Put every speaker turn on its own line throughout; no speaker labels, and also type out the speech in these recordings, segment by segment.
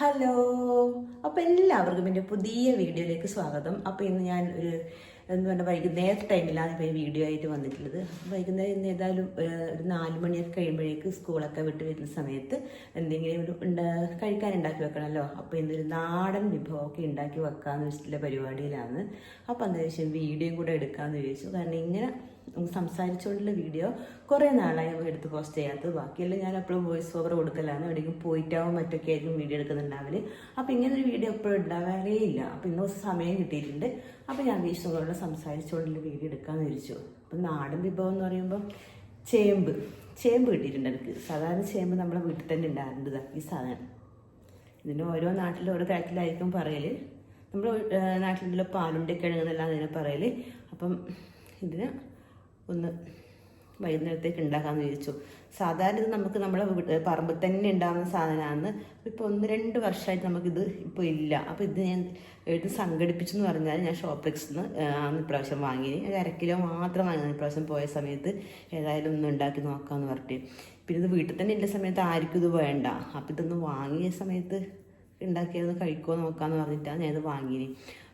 Hello. അപ്പോൾ എല്ലാവർക്കും എന്റെ പുതിയ വീഡിയോയിലേക്ക് സ്വാഗതം. അപ്പോൾ ഇന്ന് ഞാൻ ഒരു എന്ന് പറഞ്ഞാൽ വൈകുന്നേര ടൈമിലാണ് ഇപ്പോൾ ഈ വീഡിയോ ആയിട്ട് വന്നിട്ടുള്ളത്. വൈകുന്നേരം ഇന്ന് ഏതായാലും ഒരു നാല് മണിയൊക്കെ കഴിയുമ്പോഴേക്ക് സ്കൂളൊക്കെ വിട്ട് വരുന്ന സമയത്ത് എന്തെങ്കിലും ഒരു കഴിക്കാൻ ഉണ്ടാക്കി വെക്കണമല്ലോ അപ്പോൾ ഇന്നൊരു നാടൻ വിഭവമൊക്കെ ഉണ്ടാക്കി വെക്കാമെന്ന് വെച്ചിട്ടുള്ള പരിപാടിയിലാണ്. അപ്പോൾ അന്നേരം ശേഷം വീഡിയോയും കൂടെ എടുക്കാമെന്ന് ചോദിച്ചു കാരണം ഇങ്ങനെ സംസാരിച്ചുകൊണ്ടുള്ള വീഡിയോ കുറേ നാളായി നമ്മൾ എടുത്ത് പോസ്റ്റ് ചെയ്യാത്തത്. ബാക്കിയെല്ലാം ഞാൻ എപ്പോഴും വോയിസ് ഓവർ കൊടുക്കലാണ്. എവിടെയെങ്കിലും പോയിട്ടാവും മറ്റൊക്കെ ആയിരിക്കും വീഡിയോ എടുക്കുന്നുണ്ടാവൽ. അപ്പോൾ ഇങ്ങനെ ഒരു വീഡിയോ എപ്പോഴും ഉണ്ടാവാറേ ഇല്ല. അപ്പോൾ ഇന്ന് സമയം കിട്ടിയിട്ടുണ്ട്. അപ്പോൾ ഞാൻ വീശുകളോട് സംസാരിച്ചുകൊണ്ടുള്ള വീഡിയോ എടുക്കാമെന്ന് വിചാരിച്ചു. അപ്പം നാടൻ വിഭവം എന്ന് പറയുമ്പോൾ ചേമ്പ്. ചേമ്പ് കിട്ടിയിട്ടുണ്ട് എനിക്ക്. സാധാരണ ചേമ്പ് നമ്മളെ വീട്ടിൽ തന്നെ ഉണ്ടാകുന്നത് ഈ സാധനം. ഇതിന് ഓരോ നാട്ടിലും ഓരോ തരത്തിലായിരിക്കും പറയൽ. നമ്മുടെ നാട്ടിലുള്ള പാലുണ്ടി കിഴങ്ങെന്നെല്ലാം അതിനെ പറയൽ. അപ്പം ഇതിന് ഒന്ന് വൈകുന്നേരത്തേക്ക് ഉണ്ടാക്കാമെന്ന് വിചാരിച്ചു. സാധാരണ ഇത് നമുക്ക് നമ്മുടെ പറമ്പിൽ തന്നെ ഉണ്ടാകുന്ന സാധനമാണ്. ഇപ്പോൾ ഒന്ന് രണ്ട് വർഷമായിട്ട് നമുക്കിത് ഇപ്പോൾ ഇല്ല. അപ്പോൾ ഇത് ഞാൻ എടുത്ത് സംഘടിപ്പിച്ചെന്ന് പറഞ്ഞാൽ ഞാൻ ഷോപ്ലെക്സിൽ നിന്ന് ഇപ്രാവശ്യം വാങ്ങി. ഒരു അര കിലോ മാത്രം വാങ്ങി ഇപ്രാവശ്യം പോയ സമയത്ത് ഏതായാലും ഒന്ന് ഉണ്ടാക്കി നോക്കാമെന്ന് പറഞ്ഞിട്ട്. പിന്നെ ഇത് വീട്ടിൽ തന്നെ ഇല്ല സമയത്ത് ആർക്കും ഇത് വേണ്ട. അപ്പോൾ ഇതൊന്ന് വാങ്ങിയ സമയത്ത് ഉണ്ടാക്കിയത് കഴിക്കുമോ നോക്കാമെന്ന് പറഞ്ഞിട്ടാണ് ഞാനത് വാങ്ങിയത്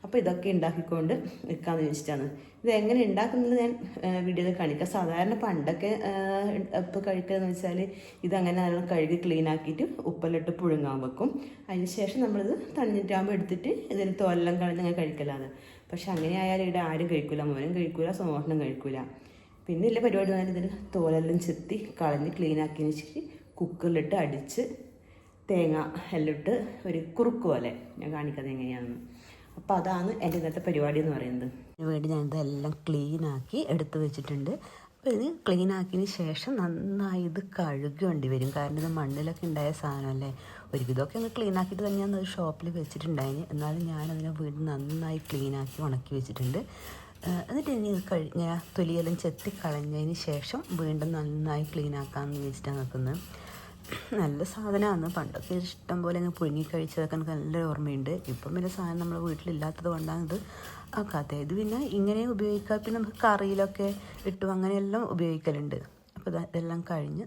അപ്പോൾ ഇതൊക്കെ ഉണ്ടാക്കിക്കൊണ്ട് വെക്കാമെന്ന് ചോദിച്ചിട്ടാണ് ഇത് എങ്ങനെ ഉണ്ടാക്കുന്നത് ഞാൻ വീഡിയോയിൽ കാണിക്കാം. സാധാരണ പണ്ടൊക്കെ ഇപ്പോൾ കഴിക്കുകയെന്ന് വെച്ചാൽ ഇതങ്ങനെ നല്ല കഴുകി ക്ലീൻ ആക്കിയിട്ട് ഉപ്പെല്ലിട്ട് പുഴുങ്ങാൻ വെക്കും. അതിന് ശേഷം നമ്മളിത് തണിഞ്ഞിട്ടാകുമ്പോൾ എടുത്തിട്ട് ഇതിന് തോലെല്ലാം കളഞ്ഞ് അങ്ങനെ കഴിക്കലാണ്. പക്ഷെ അങ്ങനെ ആയാലും ഇവിടെ ആരും കഴിക്കില്ല മോനും കഴിക്കില്ല സോമോഷനും കഴിക്കില്ല പിന്നെ ഇല്ല പരിപാടി ഇതിന് തോലെല്ലാം ചെത്തി കളഞ്ഞ് ക്ലീൻ ആക്കിയതിന് ശേഷം കുക്കറിലിട്ട് അടിച്ച് തേങ്ങ എല്ലാം ഇട്ട് ഒരു കുറുക്ക് പോലെ. ഞാൻ കാണിക്കുന്നത് എങ്ങനെയാണെന്ന്. അപ്പോൾ അതാണ് എന്റെ ഇന്നത്തെ പരിപാടി എന്ന് പറയുന്നത്. അതിന് വേണ്ടി ഞാൻ ഇതെല്ലാം ക്ലീനാക്കി എടുത്തു വെച്ചിട്ടുണ്ട്. അപ്പോൾ ഇത് ക്ലീനാക്കിയതിന് ശേഷം നന്നായി ഇത് കഴുകേണ്ടി വരും. കാരണം ഇത് മണ്ണിലൊക്കെ ഉണ്ടായ സാധനമല്ലേ. ഒരുവിധമൊക്കെ ഒന്ന് ക്ലീനാക്കിയിട്ട് തന്നെ ഒരു ഷോപ്പിൽ വെച്ചിട്ടുണ്ടായിന്. എന്നാലും ഞാനതിനെ വീണ്ടും നന്നായി ക്ലീനാക്കി ഉണക്കി വെച്ചിട്ടുണ്ട്. എന്നിട്ട് ഇനി കഴിഞ്ഞ തൊലിയെല്ലാം ചെത്തി കളഞ്ഞതിന് ശേഷം വീണ്ടും നന്നായി ക്ലീനാക്കാമെന്ന് വെച്ചിട്ടാണ് നിൽക്കുന്നത് നല്ല സാധനമാണ്. പണ്ടൊക്കെ ഇഷ്ടം പോലെ അങ്ങ് പുഴുങ്ങി കഴിച്ചതൊക്കെ എനിക്ക് നല്ല ഓർമ്മയുണ്ട്. ഇപ്പം പിന്നെ സാധനം നമ്മുടെ വീട്ടിലില്ലാത്തത് കൊണ്ടാണ് ഇത് ആക്കാത്തത്. ഇത് പിന്നെ ഇങ്ങനെ ഉപയോഗിക്കാം പിന്നെ നമുക്ക് കറിയിലൊക്കെ ഇട്ടു അങ്ങനെയെല്ലാം ഉപയോഗിക്കലുണ്ട്. അപ്പോൾ ഇതാ ഇതെല്ലാം കഴിഞ്ഞ്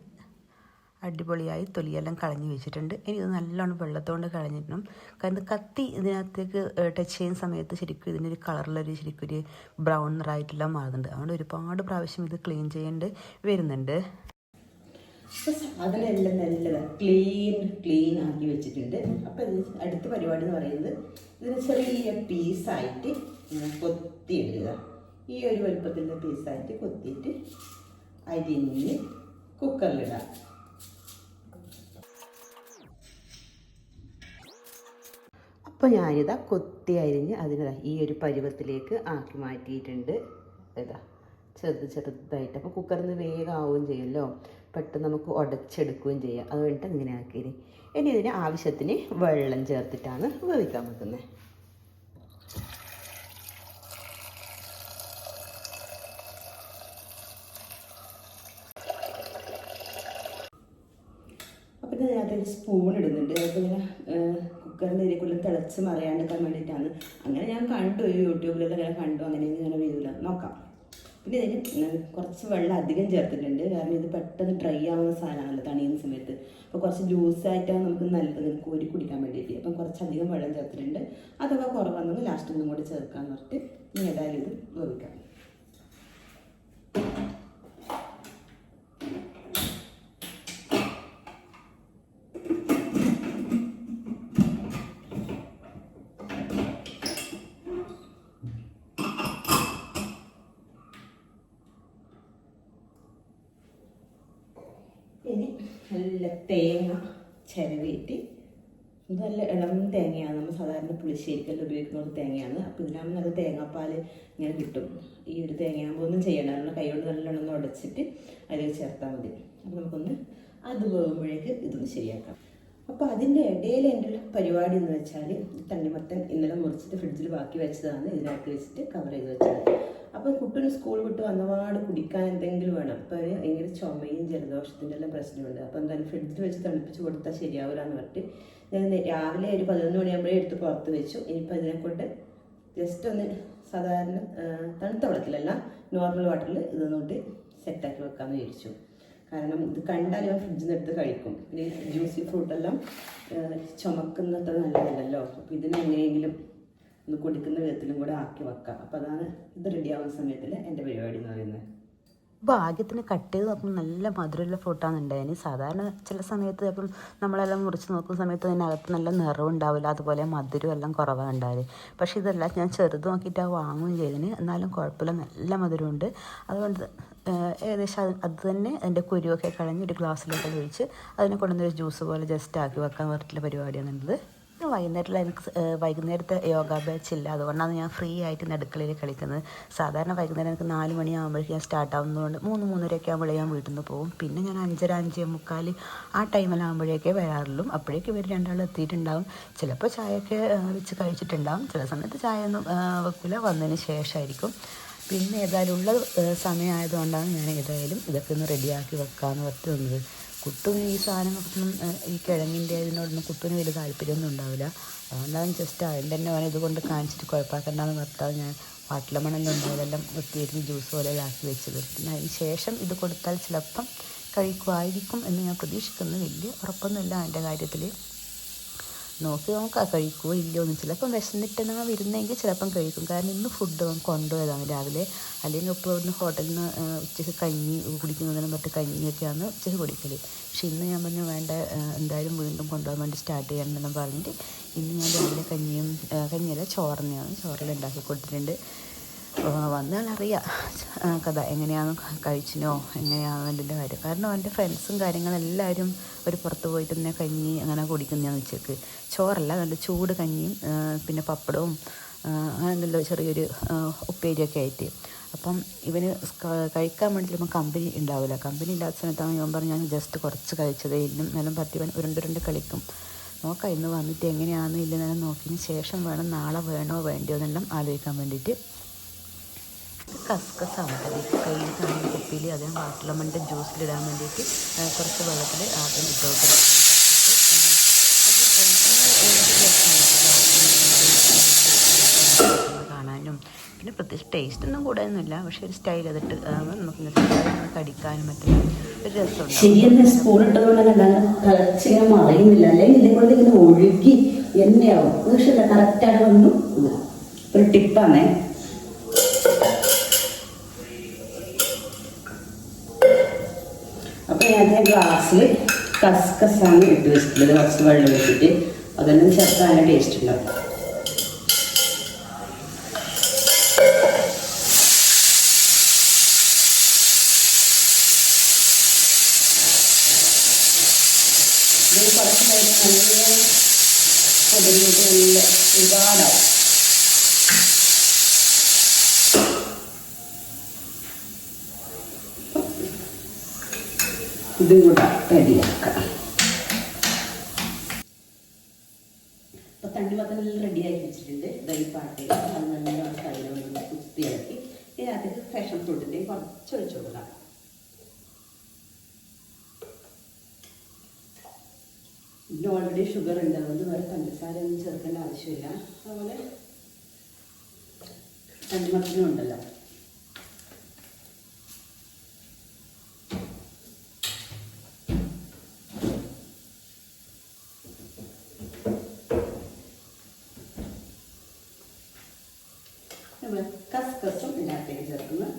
അടിപൊളിയായി തൊലിയെല്ലാം കളഞ്ഞു വെച്ചിട്ടുണ്ട്. ഇനി ഇത് നല്ലോണം വെള്ളത്തോണ്ട് കളഞ്ഞിടണം. കാരണം കത്തി ഇതിനകത്തേക്ക് ടച്ച് ചെയ്യുന്ന സമയത്ത് ശരിക്കും ഇതിന്റെ ഒരു കളറിലൊരു ശരിക്കും ഒരു ബ്രൗൺ നിറായിട്ടെല്ലാം മാറുന്നുണ്ട്. അതുകൊണ്ട് ഒരുപാട് പ്രാവശ്യം ഇത് ക്ലീൻ ചെയ്യേണ്ടി വരുന്നുണ്ട്. എല്ലാം നല്ലതാണ് ക്ലീൻ ക്ലീൻ ആക്കി വെച്ചിട്ടുണ്ട്. അപ്പോൾ ഇത് അടുത്ത പരിപാടി എന്ന് പറയുന്നത് ഇതിന് ചെറിയ പീസായിട്ട് കൊത്തി എടുക്കുക ഈ ഒരു വലുപ്പത്തിന്റെ പീസായിട്ട് കൊത്തിയിട്ട് അരിഞ്ഞ് കുക്കറിലിടാം അപ്പോൾ ഞാനിതാ കൊത്തി അരിഞ്ഞ് അതിന് ഈ ഒരു പരുവത്തിലേക്ക് ആക്കി മാറ്റിയിട്ടുണ്ട്. ഇതാ. ചെറുത് ചെറുതായിട്ട്. അപ്പോൾ കുക്കറിൽ നിന്ന് വേഗം ആവുകയും ചെയ്യുമല്ലോ പെട്ടെന്ന് നമുക്ക് ഉടച്ചെടുക്കുകയും ചെയ്യാം. അത് കഴിഞ്ഞിട്ട് ഇങ്ങനെ ആക്കിയത് ഇനി. ഇതിന് ആവശ്യത്തിന് വെള്ളം ചേർത്തിട്ടാണ് വേവിക്കാൻ വെക്കുന്നത്. ഇത് അതിൽ സ്പൂൺ ഇങ്ങനെ കുക്കറിന്റെ ഇതിലേക്കുള്ള തിളച്ച് മറിയാണ്ടിരിക്കാൻ വേണ്ടിയിട്ടാണ്. അങ്ങനെ ഞാൻ കണ്ടു ഈ യൂട്യൂബിലെല്ലാം ഞാൻ കണ്ടു. അങ്ങനെ ഇങ്ങനെ വരില്ല നോക്കാം. പിന്നെ ഇതിന് കുറച്ച് വെള്ളം അധികം ചേർത്തിട്ടുണ്ട്. കാരണം ഇത് പെട്ടെന്ന് ഡ്രൈ ആവുന്ന സാധനമാണല്ലോ തണിയുന്ന സമയത്ത്. അപ്പോൾ കുറച്ച് ജ്യൂസായിട്ടാണ് നമുക്ക് നല്ലത് കോരി കുടിക്കാൻ വേണ്ടിയിട്ട്. അപ്പം കുറച്ചധികം വെള്ളം ചേർത്തിട്ടുണ്ട്. അഥവാ കുറവാണെങ്കിൽ ലാസ്റ്റ് ഒന്നും കൂടി ചേർക്കാമെന്ന് പറഞ്ഞിട്ട് ഇനി ഏതായാലും ഇത് വേവിക്കാം നല്ല തേങ്ങ ഇത് നല്ല ഇളം തേങ്ങയാണ്. നമ്മൾ സാധാരണ പുളിശ്ശേരിക്കെല്ലാം ഉപയോഗിക്കുന്ന ഒരു തേങ്ങയാണ്. അപ്പോൾ ഇതിനാകുമ്പോൾ നല്ല തേങ്ങാപ്പാൽ ഇങ്ങനെ കിട്ടും. ഈ ഒരു തേങ്ങയാകുമ്പോൾ ഒന്നും ചെയ്യണ്ട. നമ്മൾ കൈകൊണ്ട് നല്ലോണം ഒന്ന് ഉടച്ചിട്ട് അതിൽ ചേർത്താൽ മതി. അപ്പോൾ നമുക്കൊന്ന് അത് പോകുമ്പോഴേക്ക് ഇതൊന്ന് ശരിയാക്കാം. അപ്പോൾ അതിന്റെ ഇടയിൽ എന്റെ ഒരു പരിപാടി എന്ന് വെച്ചാൽ തണ്ണിമത്തൻ ഇന്നലെ മുറിച്ചിട്ട് ഫ്രിഡ്ജിൽ ബാക്കി വെച്ചതാണ്. ഇതിനകത്ത് വെച്ചിട്ട് കവർ ചെയ്ത് വെച്ചത് അപ്പോൾ കുട്ടിന് സ്കൂൾ വിട്ട് വന്നപാട് കുടിക്കാൻ എന്തെങ്കിലും വേണം. അപ്പോൾ ഭയങ്കര ചുമയും ജലദോഷത്തിന്റെ എല്ലാം പ്രശ്നമുണ്ട്. അപ്പോൾ എന്തായാലും ഫ്രിഡ്ജിൽ വെച്ച് തണുപ്പിച്ച് കൊടുത്താൽ ശരിയാവില്ല എന്ന് പറഞ്ഞിട്ട് ഞാൻ രാവിലെ ഒരു പതിനൊന്ന് മണിയാകുമ്പോഴേ എടുത്ത് പുറത്ത് വെച്ചു. ഇനിയിപ്പോൾ ഇതിനെക്കൊണ്ട് ജസ്റ്റ് ഒന്ന് സാധാരണ തണുത്ത വെള്ളത്തിലല്ല നോർമൽ വാട്ടറിൽ ഇതൊന്നുകൊണ്ട് സെറ്റാക്കി വെക്കാമെന്ന് വിചാരിച്ചു. കാരണം ഇത് കണ്ടാൽ ഞാൻ ഫ്രിഡ്ജിൽ നിന്ന് എടുത്ത് കഴിക്കും. പിന്നെ ജ്യൂസി ഫ്രൂട്ടെല്ലാം ചുമക്കുന്നത്ര നല്ലതല്ലല്ലോ. അപ്പോൾ ഇതിന് എങ്ങനെയെങ്കിലും ഒന്ന് കുടിക്കുന്ന വിധത്തിലും കൂടെ ആക്കി വെക്കാം. അപ്പോൾ അതാണ് ഇത് റെഡിയാവുന്ന സമയത്തിൽ എന്റെ പരിപാടി എന്ന് പറയുന്നത്.
ഭാഗ്യത്തിന് കട്ട് ചെയ്ത് നോക്കുമ്പോൾ നല്ല മധുരമുള്ള ഫ്രൂട്ടാണ് സാധാരണ ചില സമയത്ത് ചിലപ്പം നമ്മളെല്ലാം മുറിച്ച് നോക്കുന്ന സമയത്ത് അതിനകത്ത് നല്ല നിറവും ഉണ്ടാവില്ല. അതുപോലെ മധുരം എല്ലാം കുറവാണ് ഉണ്ടായത് പക്ഷേ ഇതെല്ലാം ഞാൻ ചെറുത് ആ വാങ്ങുകയും ചെയ്തതിന് എന്നാലും കുഴപ്പമില്ല നല്ല മധുരമുണ്ട്. അതുകൊണ്ട് ഏകദേശം അത് അത് തന്നെ അതിന്റെ കുരുവൊക്കെ കളഞ്ഞ് ഒരു ഗ്ലാസ്സിലൊക്കെ ഒഴിച്ച് അതിനെ കൊണ്ടുവന്നൊരു ജ്യൂസ് പോലെ ജസ്റ്റ് ആക്കി വെക്കാൻ പറ്റുള്ള പരിപാടിയാണുള്ളത് പിന്നെ വൈകുന്നേരത്തിൽ എനിക്ക് വൈകുന്നേരത്തെ യോഗ ബാച്ച് ഇല്ല. അതുകൊണ്ടാണ് ഞാൻ ഫ്രീ ആയിട്ട് ഇന്ന് അടുക്കളയിൽ കളിക്കുന്നത്. സാധാരണ വൈകുന്നേരം എനിക്ക് നാല് മണിയാകുമ്പോഴേക്കും ഞാൻ സ്റ്റാർട്ട് ആവുന്നതുകൊണ്ട് മൂന്ന് മൂന്നരയൊക്കെ ആകുമ്പോഴേ ഞാൻ വീട്ടിൽ നിന്ന് പോകും. പിന്നെ ഞാൻ അഞ്ചര അഞ്ചേ മുക്കാൽ ആ ടൈമിലാകുമ്പോഴേക്കേ വരാറുള്ളൂ. അപ്പോഴേക്കും ഇവർ രണ്ടാളും എത്തിയിട്ടുണ്ടാവും. ചിലപ്പോൾ ചായയൊക്കെ വെച്ച് കഴിച്ചിട്ടുണ്ടാവും. ചില സമയത്ത് ചായ ഒന്നും വെക്കില്ല വന്നതിന് ശേഷമായിരിക്കും പിന്നെ ഏതായാലും ഉള്ള സമയമായതുകൊണ്ടാണ് ഞാൻ ഏതായാലും ഇതൊക്കെ ഒന്ന് റെഡിയാക്കി വെക്കാമെന്ന് വന്നത് കുട്ടുവിന് ഈ സാധനങ്ങൾക്കൊന്നും ഈ കിഴങ്ങിന്റെ ഇതിനോടൊന്നും കുട്ടുവിന് വലിയ താല്പര്യമൊന്നും ഉണ്ടാവില്ല. അതുകൊണ്ടാണ് ജസ്റ്റ് അതിന്റെ തന്നെ വേണം ഇതുകൊണ്ട് കാണിച്ചിട്ട് കുഴപ്പമാക്കണ്ടെന്ന് പറഞ്ഞാൽ ഞാൻ വാട്ടിലമണെല്ലാം ഉണ്ടായതെല്ലാം ഒത്തിരി ജ്യൂസ് പോലെ ആക്കി വെച്ചത്. അതിന് ശേഷം ഇത് കൊടുത്താൽ ചിലപ്പം കഴിക്കുമായിരിക്കും എന്ന് ഞാൻ പ്രതീക്ഷിക്കുന്നു. വലിയ ഉറപ്പൊന്നുമില്ല അതിന്റെ കാര്യത്തിൽ നോക്കി നോക്കാം കഴിക്കുമോ ഇല്ലയോ എന്ന് ചിലപ്പം വിശന്നിട്ടാണ് വരുന്നെങ്കിൽ ചിലപ്പം കഴിക്കും. കാരണം ഇന്ന് ഫുഡ് കൊണ്ടുപോയതാണ്. രാവിലെ അല്ലെങ്കിൽ ഇപ്പോൾ ഒന്ന് ഹോട്ടലിൽ നിന്ന് ഉച്ചയ്ക്ക് കഞ്ഞി കുടിക്കുന്നതിനും മറ്റു കഞ്ഞിയൊക്കെയാണ് ഉച്ചയ്ക്ക് കുടിക്കൽ പക്ഷെ ഇന്ന് ഞാൻ പറഞ്ഞു വേണ്ട എന്തായാലും വീണ്ടും കൊണ്ടുപോകാൻ വേണ്ടി സ്റ്റാർട്ട് ചെയ്യണമെന്ന് പറഞ്ഞിട്ട് ഇന്ന് ഞാൻ രാവിലെ കഞ്ഞിയും കഞ്ഞിയല്ല ചോറിനെയാണ്. ചോറിൽ ഉണ്ടാക്കി കൊടുത്തിട്ടുണ്ട്. വന്നാൽ അറിയാം കഥ എങ്ങനെയാണ് കഴിച്ചിനോ എങ്ങനെയാണ് അതിന്റെ കാര്യം. കാരണം എന്റെ ഫ്രണ്ട്സും കാര്യങ്ങളെല്ലാവരും ഒരു പുറത്ത് പോയിട്ട് തന്നെ കഞ്ഞി അങ്ങനെ കുടിക്കുന്നതാണ് വെച്ചേക്ക് ചോറല്ല നല്ല ചൂട് കഞ്ഞിയും പിന്നെ പപ്പടവും അങ്ങനെ എന്തെല്ലോ ചെറിയൊരു ഉപ്പേരിയൊക്കെ ആയിട്ട്. അപ്പം ഇവന് കഴിക്കാൻ വേണ്ടി ചിലപ്പോൾ കമ്പനി ഉണ്ടാവില്ല. കമ്പനി ഇല്ലാത്ത സമയത്താണ് ഞാൻ പറഞ്ഞു ഞാൻ ജസ്റ്റ് കുറച്ച് കഴിച്ചതേ ഇന്നും നിലം പറ്റി രണ്ട് രണ്ട് കളിക്കും. നോക്കാം ഇന്ന് വന്നിട്ട് എങ്ങനെയാണെന്ന് ഇല്ലെന്നെല്ലാം നോക്കിയതിന് ശേഷം വേണം നാളെ വേണോ വേണ്ടിയോ എന്നെല്ലാം ആലോചിക്കാൻ വേണ്ടിയിട്ട് കസ്കസ് ആവട്ടെ കയ്യിൽ കാണുന്ന കുപ്പിയിൽ അദ്ദേഹം വാട്ടർലമണിന്റെ ജ്യൂസിലിടാൻ വേണ്ടിയിട്ട് കുറച്ച് വെള്ളത്തിൽ ആദ്യം ഇട്ടോട്ട് കാണാനും പിന്നെ പ്രത്യേകിച്ച് ടേസ്റ്റ് ഒന്നും കൂടാനൊന്നുമില്ല. പക്ഷെ ഒരു സ്റ്റൈൽ അതിട്ട് നമുക്ക് കടിക്കാനും മറ്റും ഒരു രസമുണ്ട്.
ശരിയെന്നെ സ്പൂൺ ഇട്ടതുകൊണ്ട് തന്നെ തിളച്ചിങ്ങനെ മറിയുന്നില്ല. അല്ലെങ്കിൽ കൊണ്ട് ഇങ്ങനെ ഒഴുകി എന്നെയാവും പക്ഷെ കറക്റ്റായിട്ട് ഒന്നും ഒരു ടിപ്പാണേ ഗ്ലാസ്സിൽ കസ്കസാണ് ഇട്ട് വെച്ചിട്ടുള്ളത്. കുറച്ച് വെള്ളം വെച്ചിട്ട് അതെല്ലാം ചേർത്ത് നല്ല ടേസ്റ്റ് ഉണ്ടാവും ഇത് കുറച്ച് കഴിഞ്ഞ് നല്ല പൊടിഞ്ഞിട്ട് നല്ല ഒരുപാടാവും ഇതും കൂടെ റെഡിയാക്കാം വെച്ചിട്ടുണ്ട് കുറച്ച് ഓൾറെഡി ഷുഗർ ഉണ്ട് അതുകൊണ്ട് വേറെ പഞ്ചസാര ഒന്നും ചേർക്കേണ്ട ആവശ്യമില്ല. അതുപോലെ തണ്ണിമത്തനും ഉണ്ടല്ലോ നമ്മൾ കസ്കസും ഇതിനകത്തേക്ക് ചേർക്കുന്നു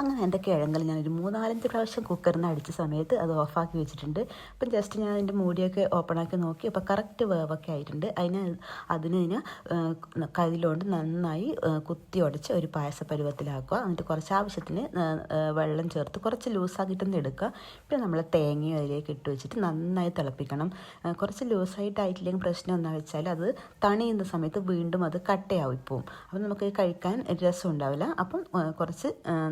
അങ്ങനെ എന്റെ കിഴങ്ങൽ ഞാനൊരു മൂന്നാലഞ്ച് പ്രാവശ്യം കുക്കറിൽ നിന്ന് അടിച്ച സമയത്ത് അത് ഓഫാക്കി വെച്ചിട്ടുണ്ട്. അപ്പം ജസ്റ്റ് ഞാൻ അതിന്റെ മൂടിയൊക്കെ ഓപ്പണാക്കി നോക്കി. അപ്പോൾ കറക്റ്റ് വേവൊക്കെ ആയിട്ടുണ്ട്. അതിന് അതിന് ഇതിന് കയ്യിലോണ്ട് നന്നായി കുത്തി ഉടച്ച് ഒരു പായസ പരുവത്തിലാക്കുക എന്നിട്ട് കുറച്ച് ആവശ്യത്തിന് വെള്ളം ചേർത്ത് കുറച്ച് ലൂസാക്കിയിട്ടൊന്ന് എടുക്കുക. പിന്നെ നമ്മൾ തേങ്ങയും അതിലേക്ക് ഇട്ട് വെച്ചിട്ട് നന്നായി തിളപ്പിക്കണം. കുറച്ച് ലൂസായിട്ടായിട്ടില്ലെങ്കിൽ പ്രശ്നം എന്താ വെച്ചാൽ അത് തണിയുന്ന സമയത്ത് വീണ്ടും അത് കട്ടയാവും ഇപ്പോൾ അപ്പം നമുക്ക് കഴിക്കാൻ രസം ഉണ്ടാവില്ല. അപ്പം കുറച്ച്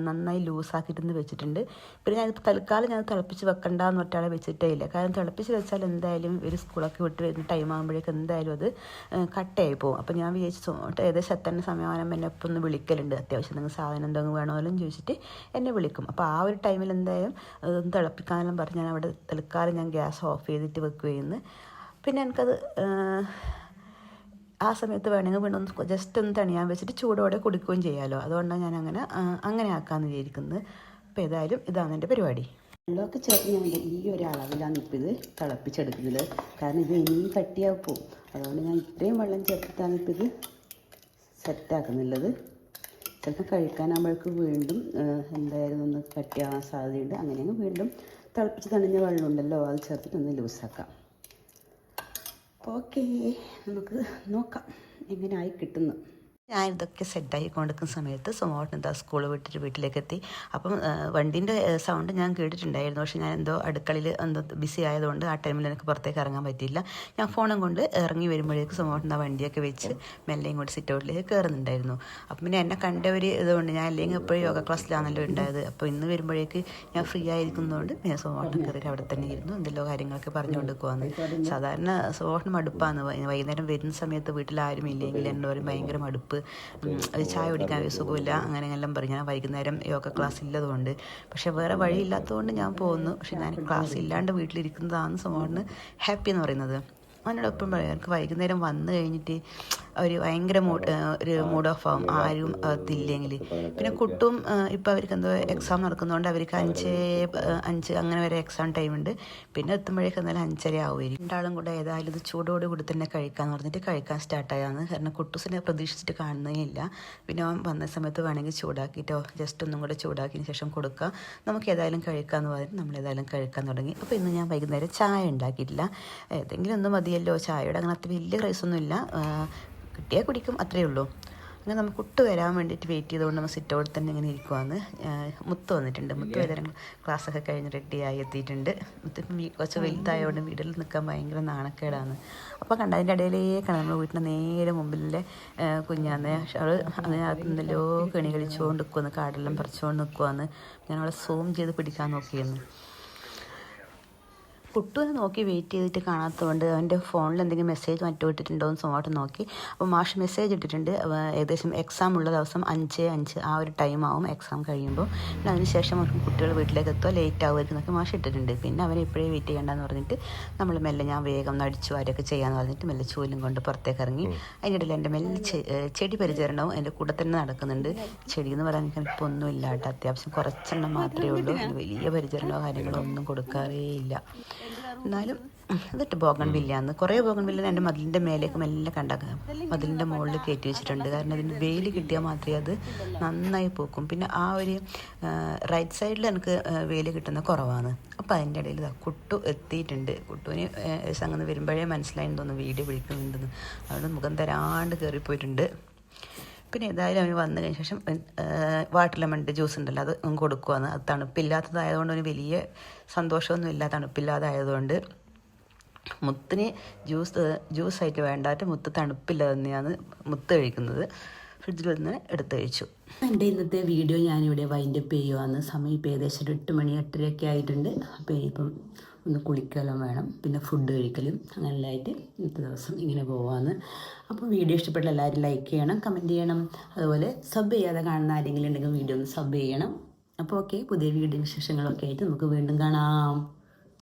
നന്നായി നന്നായി ലൂസാക്കിയിട്ടൊന്ന് വെച്ചിട്ടുണ്ട്. പിന്നെ ഞാൻ തൽക്കാലം ഞാൻ തിളപ്പിച്ച് വെക്കണ്ട എന്ന് ഒറ്റാളെ വെച്ചിട്ടേ ഇല്ല കാരണം തിളപ്പിച്ച് വെച്ചാൽ എന്തായാലും ഒരു സ്കൂളൊക്കെ വിട്ട് വരുന്ന ടൈം ആകുമ്പോഴേക്കും എന്തായാലും അത് കട്ടായി പോകും. അപ്പോൾ ഞാൻ വിചാരിച്ചു ഏകദേശം എത്തേണ്ട സമയമാകുമ്പോൾ എന്നെ ഇപ്പം ഒന്ന് വിളിക്കലുണ്ട്. അത്യാവശ്യം നിങ്ങൾ സാധനം എന്തെങ്കിലും വേണമെങ്കിലും ചോദിച്ചിട്ട് എന്നെ വിളിക്കും. അപ്പോൾ ആ ഒരു ടൈമിൽ എന്തായാലും അതൊന്ന് തിളപ്പിക്കാനെല്ലാം പറഞ്ഞ് ഞാൻ അവിടെ തൽക്കാലം ഞാൻ ഗ്യാസ് ഓഫ് ചെയ്തിട്ട് വെക്കുകയെന്ന് പിന്നെ എനിക്കത് ആ സമയത്ത് വേണമെങ്കിൽ വീണ്ടും ജസ്റ്റ് ഒന്ന് തണിയാൻ വെച്ചിട്ട് ചൂടോടെ കുടിക്കുകയും ചെയ്യാമല്ലോ അതുകൊണ്ടാണ് ഞാൻ അങ്ങനെ അങ്ങനെ ആക്കാമെന്ന് വിചാരിക്കുന്നത് അപ്പോൾ ഏതായാലും ഇതാണ് എന്റെ പരിപാടി.
വെള്ളമൊക്കെ ചേർത്ത് ഞാൻ ഈ ഒരു അളവിലാണ് ഇപ്പോൾ ഇത് തിളപ്പിച്ചെടുക്കുന്നത്. കാരണം ഇത് ഇനിയും കട്ടിയാവും പോവും അതുകൊണ്ട് ഞാൻ ഇത്രയും വെള്ളം ചേർത്തിട്ടാണ് ഇപ്പോൾ ഇത് സെറ്റാക്കുന്നുള്ളത്. ചിലപ്പോൾ കഴിക്കാനാകുമ്പോഴേക്ക് വീണ്ടും എന്തായാലും ഒന്ന് കട്ടിയാവാൻ സാധ്യതയുണ്ട്. അങ്ങനെയെങ്കിൽ വീണ്ടും തിളപ്പിച്ച് തണിഞ്ഞ വെള്ളമുണ്ടല്ലോ അത് ചേർത്തിട്ട് ഒന്ന് ലൂസാക്കാം. ഓക്കേ നമുക്ക് നോക്കാം എങ്ങനെ ആയി കിട്ടുന്നു
ഞാൻ ഇതൊക്കെ സെറ്റായി കൊണ്ടിരിക്കുന്ന സമയത്ത് സുമോട്ടൻ എന്താ സ്കൂൾ വിട്ടിട്ട് വീട്ടിലേക്ക് എത്തി അപ്പം വണ്ടീന്റെ സൗണ്ട് ഞാൻ കേട്ടിട്ടുണ്ടായിരുന്നു. പക്ഷെ ഞാൻ എന്തോ അടുക്കളയിൽ എന്തോ ബിസി ആയതുകൊണ്ട് ആ ടൈമിൽ എനിക്ക് പുറത്തേക്ക് ഇറങ്ങാൻ പറ്റിയില്ല. ഞാൻ ഫോണും കൊണ്ട് ഇറങ്ങി വരുമ്പോഴേക്ക് സുമോട്ടൻ ആ വണ്ടിയൊക്കെ വെച്ച് മെല്ലെ ഇങ്ങോട്ട് സിറ്റ് ഔട്ടിലേക്ക് കയറുന്നുണ്ടായിരുന്നു. അപ്പം പിന്നെ എന്നെ കണ്ട ഒരു ഇതുകൊണ്ട് ഞാൻ അല്ലെങ്കിൽ എപ്പോഴും യോഗ ക്ലാസ്സിലാണല്ലോ ഉണ്ടായത്. അപ്പോൾ ഇന്ന് വരുമ്പോഴേക്ക് ഞാൻ ഫ്രീ ആയിരിക്കുന്നതുകൊണ്ട് ഞാൻ സുമോട്ടൻ കയറി അവിടെ തന്നെ ഇരുന്നു. എന്തെല്ലോ കാര്യങ്ങളൊക്കെ പറഞ്ഞു പോകാന്ന് സാധാരണ സുമോട്ടൻ മടുപ്പാണ് വൈകുന്നേരം വരുന്ന സമയത്ത് വീട്ടിൽ ആരും ഇല്ലെങ്കിൽ എന്നോട് ഭയങ്കര മടുപ്പ്. ചായ കുടിക്കാൻ ഒരു സുഖമില്ല അങ്ങനെ എല്ലാം പറഞ്ഞു ഞാൻ വൈകുന്നേരം യോഗ ക്ലാസ് ഇല്ലതുകൊണ്ട്. പക്ഷെ വേറെ വഴിയില്ലാത്തതുകൊണ്ട് ഞാൻ പോകുന്നു. പക്ഷെ ഞാൻ ക്ലാസ് ഇല്ലാണ്ട് വീട്ടിലിരിക്കുന്നതാണ് സംഭവമാണ് ഹാപ്പി എന്ന് പറയുന്നത്. അവനോടൊപ്പം പറയാം എനിക്ക് വൈകുന്നേരം വന്നു കഴിഞ്ഞിട്ട് അവർ ഭയങ്കര മൂഡ് ഒരു മൂഡ് ഓഫ് ആവും. ആരും അതില്ലെങ്കിൽ പിന്നെ കുട്ടും ഇപ്പോൾ അവർക്ക് എന്തോ എക്സാം നടക്കുന്നതുകൊണ്ട് അവർക്ക് അഞ്ച് അഞ്ച് അങ്ങനെ വരെ എക്സാം ടൈം ഉണ്ട്. പിന്നെ എത്തുമ്പോഴേക്കും എന്തായാലും അഞ്ചര ആവുമായിരിക്കും. രണ്ടാളും കൂടെ ഏതായാലും ഇത് ചൂടോട് കൂടി തന്നെ കഴിക്കാന്ന് പറഞ്ഞിട്ട് കഴിക്കാൻ സ്റ്റാർട്ടായതാണ് കാരണം കുട്ടൂസിനെ പ്രതീക്ഷിച്ചിട്ട് കാണുന്നേ ഇല്ല പിന്നെ അവൻ വന്ന സമയത്ത് വേണമെങ്കിൽ ചൂടാക്കിയിട്ടോ ജസ്റ്റ് ഒന്നും കൂടെ ചൂടാക്കിയതിന് ശേഷം കൊടുക്കുക നമുക്ക് ഏതായാലും കഴിക്കാമെന്ന് പറഞ്ഞിട്ട് നമ്മൾ ഏതായാലും കഴിക്കാൻ തുടങ്ങി. അപ്പോൾ ഇന്ന് ഞാൻ വൈകുന്നേരം ചായ ഉണ്ടാക്കിയിട്ടില്ല. ഏതെങ്കിലും ഒന്നും മതിയല്ലോ ചായയുടെ? അങ്ങനെ അത്ര വലിയ ക്രൈസൊന്നുമില്ല കിട്ടിയാൽ കുടിക്കും അത്രയേ ഉള്ളൂ. അങ്ങനെ നമുക്ക് ഒട്ട് വരാൻ വേണ്ടിയിട്ട് വെയിറ്റ് ചെയ്തുകൊണ്ട് നമ്മൾ സിറ്റ് അവിടെ തന്നെ ഇങ്ങനെ ഇരിക്കുവാന്ന് മുത്ത് വന്നിട്ടുണ്ട്. മുത്ത് വരാൻ ക്ലാസ്സൊക്കെ കഴിഞ്ഞ് റെഡിയായി എത്തിയിട്ടുണ്ട്. മുത്ത് കുറച്ച് വലുതായതുകൊണ്ട് വീട്ടിൽ നിൽക്കാൻ ഭയങ്കര നാണക്കേടാണ്. അപ്പോൾ കണ്ട അതിന്റെ ഇടയിലേക്കാണ് നമ്മൾ വീട്ടിന്റെ നേരെ മുമ്പിലെ കുഞ്ഞാന്ന് അവൾ അതിനകത്ത് എന്തെല്ലോ കെണി കളിച്ചുകൊണ്ട് നിൽക്കുമെന്ന് കാടെല്ലാം പറിച്ചുകൊണ്ട് നിൽക്കുവാന്ന് ഞാൻ അവളെ സൂം ചെയ്ത് പിടിക്കാൻ നോക്കിയിരുന്നു. കുട്ടുവിനെ നോക്കി വെയിറ്റ് ചെയ്തിട്ട് കാണാത്തതുകൊണ്ട് അവന്റെ ഫോണിൽ എന്തെങ്കിലും മെസ്സേജ് മറ്റോ ഇട്ടിട്ടുണ്ടോ എന്ന് സോട്ട് നോക്കി. അപ്പോൾ മാഷ് മെസ്സേജ് ഇട്ടിട്ടുണ്ട്. ഏകദേശം എക്സാം ഉള്ള ദിവസം അഞ്ച് അഞ്ച് ആ ഒരു ടൈം ആവും എക്സാം കഴിയുമ്പോൾ. പിന്നെ അതിനുശേഷം അവർക്ക് കുട്ടികൾ വീട്ടിലേക്ക് എത്തുക ലേറ്റ് ആവുമായിരിക്കും എന്നൊക്കെ മാഷ് ഇട്ടിട്ടുണ്ട്. പിന്നെ അവരെ ഇപ്പോഴേ വെയിറ്റ് ചെയ്യണ്ടെന്ന് പറഞ്ഞിട്ട് നമ്മൾ മെല്ലെ ഞാൻ വേഗം നടിച്ചു ആരൊക്കെ വാരൊക്കെ ചെയ്യാമെന്ന് പറഞ്ഞിട്ട് മെല്ലെ ചൂലും കൊണ്ട് പുറത്തേക്ക് ഇറങ്ങി. അതിനിടയിൽ എന്റെ മെല്ലെ ചെടി പരിചരണവും എന്റെ കൂടെ തന്നെ നടക്കുന്നുണ്ട്. ചെടി എന്ന് പറയാൻ എനിക്ക് ഇപ്പോൾ ഒന്നും ഇല്ല കേട്ടോ അത്യാവശ്യം കുറച്ചെണ്ണം മാത്രമേ ഉള്ളൂ. വലിയ പരിചരണമോ കാര്യങ്ങളോ ഒന്നും കൊടുക്കാറേ ഇല്ല. എന്നാലും എന്നിട്ട് ബോഗൺ വില്ലാന്ന് കുറേ ബോഗൺ വില്ല എന്റെ മതിലിന്റെ മേലേക്ക് മെല്ലെ കണ്ടാക്കാം മതിലിന്റെ മുകളിൽ കയറ്റി വെച്ചിട്ടുണ്ട്. കാരണം അതിന് വെയിൽ കിട്ടിയാൽ മാത്രമേ അത് നന്നായി പൂക്കും. പിന്നെ ആ ഒരു റൈറ്റ് സൈഡിൽ എനിക്ക് വെയിൽ കിട്ടുന്ന കുറവാണ്. അപ്പോൾ അതിന്റെ ഇടയിൽ കുട്ടു എത്തിയിട്ടുണ്ട്. കുട്ടുവിന് അങ്ങനെ വരുമ്പോഴേ മനസ്സിലായി തോന്നുന്നു. വീഡിയോ വിളിക്കുന്നുണ്ടെന്ന്. അതുകൊണ്ട് മുഖം തരാണ്ട് കയറിപ്പോയിട്ടുണ്ട് പിന്നെ ഏതായാലും അവന് വന്നു കഴിഞ്ഞ ശേഷം വാട്ടർ ലെമണിന്റെ ജ്യൂസ് ഉണ്ടല്ലോ അത് കൊടുക്കുവാന്ന്. അത് തണുപ്പില്ലാത്തതായതുകൊണ്ട് അവന് വലിയ സന്തോഷമൊന്നും ഇല്ല തണുപ്പില്ലാതായതുകൊണ്ട്. മുത്തിന് ജ്യൂസ് ജ്യൂസായിട്ട് വേണ്ടാത്ത മുത്ത് തണുപ്പില്ല തന്നെയാണ് മുത്ത് കഴിക്കുന്നത്. ഫ്രിഡ്ജിൽ വന്ന് എടുത്ത് കഴിച്ചു.
എന്റെ ഇന്നത്തെ വീഡിയോ ഞാനിവിടെ വൈൻഡപ്പ് ചെയ്യുവാന്ന്. സമയം ഇപ്പോൾ ഏകദേശം ഒരു എട്ട് മണി എട്ടരയൊക്കെ ആയിട്ടുണ്ട്. അപ്പോൾ ഇനിയിപ്പം ഒന്ന് കുളിക്കലും വേണം. പിന്നെ ഫുഡ് കഴിക്കലും. അങ്ങനെല്ലായിട്ട് ഇന്നത്തെ ദിവസം ഇങ്ങനെ പോവാമെന്ന് അപ്പോൾ വീഡിയോ ഇഷ്ടപ്പെട്ട എല്ലാവരും ലൈക്ക് ചെയ്യണം കമന്റ് ചെയ്യണം. അതുപോലെ സബ് ചെയ്യാതെ കാണുന്ന ആരെങ്കിലും ഉണ്ടെങ്കിൽ വീഡിയോ ഒന്ന് സബ് ചെയ്യണം. അപ്പോൾ ഓക്കെ പുതിയ വീഡിയോ വിശേഷങ്ങളൊക്കെ ആയിട്ട് നമുക്ക് വീണ്ടും കാണാം.